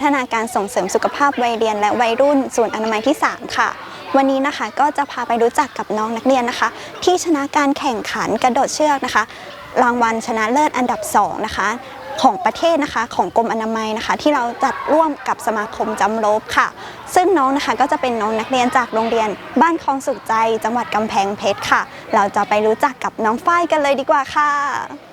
พัฒนาการส่งเสริมสุขภาพวัยเรียน และวัยรุ่นศูนย์อนามัยที่ 3 ค่ะ วันนี้นะคะก็จะพาไปรู้จักกับน้องนักเรียนนะคะ ที่ชนะการแข่งขันกระโดดเชือกนะคะ รางวัลชนะเลิศอันดับ 2 นะคะ ของประเทศนะคะของกรมอนามัยนะคะ ที่เราจัดร่วมกับสมาคมจำลบค่ะ ซึ่งน้องนะคะก็จะเป็นน้องนักเรียนจากโรงเรียน บ้านคลองสุขใจ จังหวัดกำแพงเพชรค่ะ เราจะไปรู้จักกับน้องฝ้ายกันเลยดีกว่าค่ะ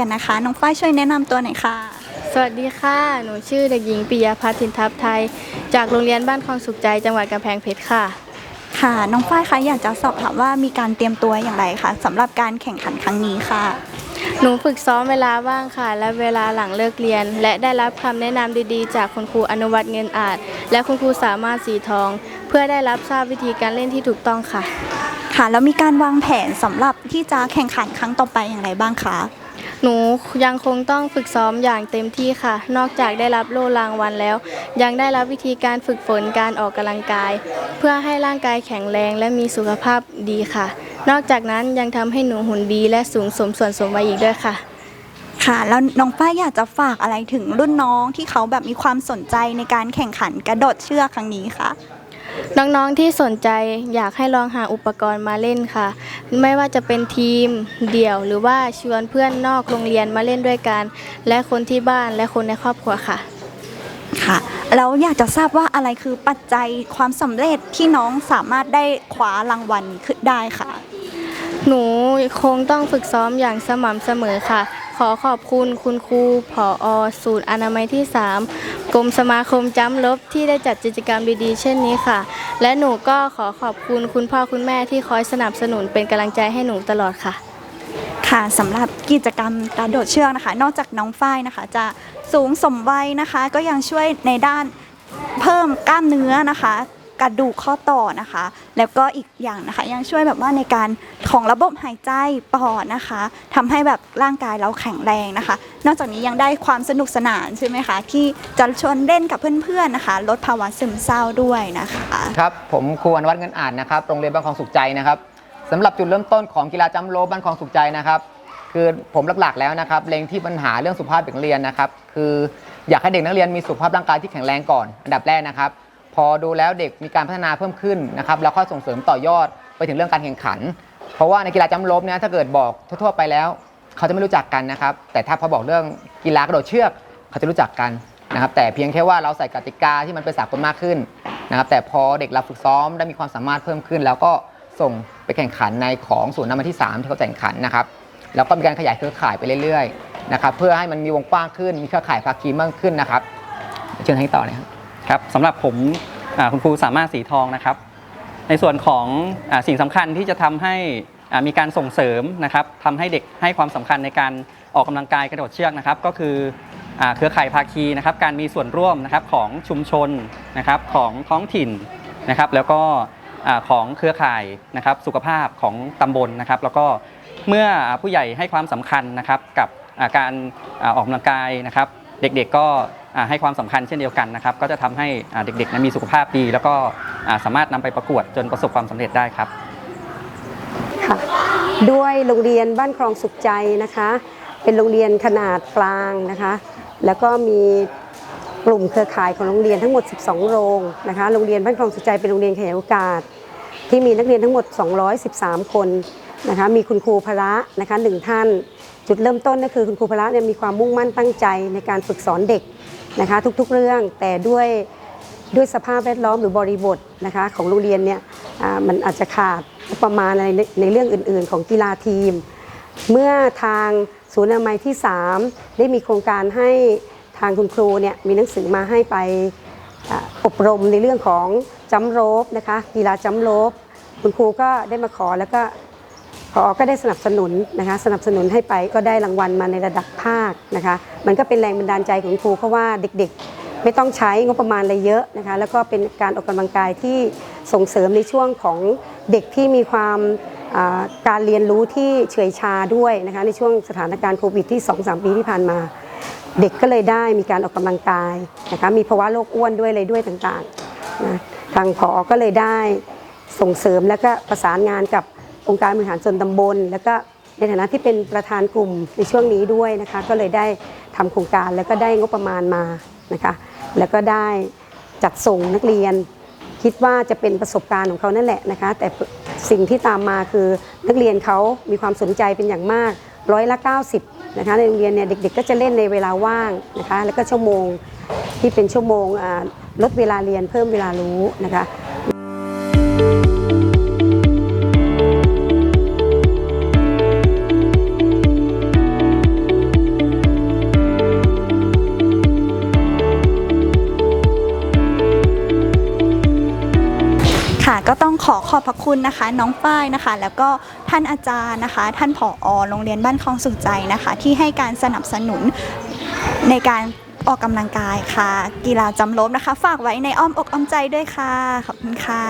กน้องฝ้ายกันนะคะ น้องฝ้ายช่วยแนะนำตัวหน่อยค่ะ สวัสดีค่ะ หนูชื่อเด็กหญิงปิยพัฒน์ทินทัพไทย จากโรงเรียนบ้านคลองสุขใจ จังหวัดกำแพงเพชรค่ะ ค่ะ น้องฝ้ายคะอยากจะสอบถามว่ามีการเตรียมตัวอย่างไรคะสำหรับการแข่งขันครั้งนี้ค่ะ หนูฝึกซ้อมเวลาว่างค่ะ และเวลาหลังเลิกเรียน และได้รับคำแนะนำดีๆ จากคุณครูอนุวัฒน์เงินอาจ และคุณครูสามารถสีทอง เพื่อได้รับทราบวิธีการเล่นที่ถูกต้องค่ะ ค่ะ แล้วมีการวางแผนสำหรับที่จะแข่งขันครั้งต่อไปอย่างไรบ้างคะ หนูยังคงต้องฝึกซ้อมอย่างเต็มที่ค่ะ นอกจากได้รับโล่รางวัลแล้ว ยังได้รับวิธีการฝึกฝนการออกกำลังกาย เพื่อให้ร่างกายแข็งแรงและมีสุขภาพดีค่ะ นอกจากนั้นยังทำให้หนูหุ่นดีและสูงสมส่วนสมวัยอีกด้วยค่ะค่ะแล้วน้องฝ้ายอยากจะฝากอะไรถึงรุ่นน้องที่เขาแบบมีความสนใจในการแข่งขันกระโดดเชือกครั้งนี้ค่ะ น้องๆที่สนใจอยากให้ลองหาอุปกรณ์มาเล่นค่ะ ไม่ว่าจะเป็นทีมเดี่ยว หรือว่าชวนเพื่อนนอกโรงเรียนมาเล่นด้วยกัน และคนที่บ้านและคนในครอบครัวค่ะ ค่ะแล้วอยากจะทราบว่าอะไรคือปัจจัยความสำเร็จที่น้องสามารถได้คว้ารางวัลขึ้นได้ค่ะ หนูคงต้องฝึกซ้อมอย่างสม่ำเสมอค่ะ ขอขอบคุณคุณครูผออศูนย์อนามัยที่ 3 กรมสมาคมจ้ำลบที่ได้จัดกิจกรรมดีๆ เช่นนี้ค่ะ และหนูก็ขอขอบคุณคุณพ่อคุณแม่ที่คอยสนับสนุนเป็นกำลังใจให้หนูตลอดค่ะค่ะสำหรับกิจกรรมกระโดดเชือกนะคะ นอกจากน้องฝ้ายนะคะ จะสูงสมวัยนะคะ ก็ยังช่วยในด้านเพิ่มกล้ามเนื้อนะคะ ระดูกข้อต่อนะคะ แล้วก็อีกอย่างนะคะ ยังช่วยแบบว่าในการของระบบหายใจปอดนะคะทำให้แบบร่างกายเราแข็งแรงนะคะ นอกจากนี้ยังได้ความสนุกสนานใช่ไหมคะ ที่จะชวนเล่นกับเพื่อนๆนะคะ ลดภาวะซึมเศร้าด้วยนะคะ ครับ ผมครูอนวัฒน์เงินอ่านนะครับโรงเรียนบ้านคลองสุขใจนะครับสำหรับจุดเริ่มต้นของกีฬาจัมโลบ้านคลองสุขใจนะครับคือผมหลักๆแล้วนะครับเล็งที่ปัญหาเรื่องสุขภาพเด็กนักเรียนนะครับ คืออยากให้เด็กนักเรียนมีสุขภาพร่างกายที่แข็งแรงก่อน อันดับแรกนะครับ พอดูแล้วเด็กมีการพัฒนาเพิ่มขึ้นนะครับแล้วค่อยส่งเสริมต่อยอดไปถึงเรื่องการแข่งขัน เพราะว่าในกีฬาจัมโลเนี่ยถ้าเกิดบอกทั่วๆไปแล้ว เขาจะไม่รู้จักกันนะครับ แต่ถ้าพอบอกเรื่องกีฬากระโดดเชือก เขาจะรู้จักกันนะครับ แต่เพียงแค่ว่าเราใส่กติกาที่มันเป็นสากลมากขึ้นนะครับ แต่พอเด็กเราฝึกซ้อมได้มีความสามารถเพิ่มขึ้น แล้วก็ส่งไปแข่งขันในของศูนย์น้ำมันที่ 3 ที่เขาแข่งขันนะครับแล้วก็มีการขยายเครือข่ายไปเรื่อยๆนะครับเพื่อให้มันมีวงกว้างขึ้นมีเครือข่ายภาคีมากขึ้นนะครับเชิญให้ต่อเลยครับ ครับสำหรับผมคุณครูสามารถสีทองนะครับ ในส่วนของอสิ่งสำคัญที่จะทำให้มีการส่งเสริมนะครับทำให้เด็กให้ความสำคัญในการออกกำลังกายกระโดดเชือกนะครับ ก็คืออเครือข่ายภาคีนะครับการมีส่วนร่วมนะครับของชุมชนนะครับของท้องถิ่นนะครับ แล้วก็ของเครือข่ายนะครับสุขภาพของตำบลนะครับ แล้วก็เมื่อผู้ใหญ่ให้ความสำคัญนะครับกับการออกกำลังกายนะครับ เด็กๆก็ให้ความสำคัญเช่นเดียวกันนะครับ ก็จะทำให้เด็กๆนั้นมีสุขภาพดี แล้วก็สามารถนำไปประกวดจนประสบความสำเร็จได้ครับค่ะด้วยโรงเรียนบ้านคลองสุขใจนะคะ เป็นโรงเรียนขนาดกลางนะคะ แล้วก็มีกลุ่มเครือข่ายของโรงเรียนทั้งหมด 12 โรงนะคะ โรงเรียนบ้านคลองสุขใจเป็นโรงเรียนขยายโอกาส ที่มีนักเรียนทั้งหมด 213 คนนะคะ มีคุณครูพระนะคะหนึ่งท่าน จุดเริ่มต้นก็คือคุณครูพระเนี่ยมีความมุ่งมั่นตั้งใจในการฝึกสอนเด็กนะคะทุกๆเรื่องแต่ด้วยด้วยสภาพแวดล้อมหรือบริบทนะคะของโรงเรียนเนี่ยมันอาจจะขาดประมาณในในเรื่องอื่น ๆ ของกีฬาทีม เมื่อทางศูนย์อนามัยที่ 3 ได้มีโครงการให้ทางคุณครูเนี่ยมีหนังสือมาให้ไปอบรมในเรื่องของจัมโรปนะคะกีฬาจัมโรปคุณครูก็ได้มาขอแล้วก็ พอก็ได้สนับสนุนนะคะสนับสนุนให้ไปก็ได้รางวัลมาในระดับภาคนะคะมันก็เป็นแรงบันดาลใจของครูเพราะว่าเด็กๆ ไม่ต้องใช้งบประมาณอะไรเยอะนะคะแล้วก็เป็นการออกกำลังกายที่ส่งเสริมในช่วงของเด็กที่มีความการเรียนรู้ที่เฉื่อยชาด้วยนะคะในช่วงสถานการณ์โควิดที่ 2-3 ปีที่ผ่านมา เด็กก็เลยได้มีการออกกำลังกายนะคะมีภาวะโรคอ้วนด้วยอะไรด้วยต่างๆนะทางผอก็เลยได้ส่งเสริมแล้วก็ประสานงานกับ องค์การบริหารส่วนตำบล แล้วก็ในฐานะที่เป็นประธานกลุ่มในช่วงนี้ด้วยนะคะ ก็เลยได้ทำโครงการแล้วก็ได้งบประมาณมานะคะ แล้วก็ได้จัดส่งนักเรียน คิดว่าจะเป็นประสบการณ์ของเขานั่นแหละนะคะ แต่สิ่งที่ตามมาคือนักเรียนเขามีความสนใจเป็นอย่างมากร้อยละ 90นะคะในโรงเรียนเนี่ยเด็กๆ ก็จะเล่นในเวลาว่างนะคะแล้วก็ชั่วโมงที่เป็นชั่วโมงลดเวลาเรียนเพิ่มเวลารู้นะคะ ค่ะก็ต้องขอขอบพระคุณนะคะ น้องป้ายนะคะ แล้วก็ท่านอาจารย์นะคะ ท่านผอโรงเรียนบ้านคลองสุขใจนะคะ ที่ให้การสนับสนุนในการออกกำลังกายค่ะ กีฬาจำลบนะคะ ฝากไว้ในอ้อมอกอ้อมใจด้วยค่ะ ขอบคุณค่ะ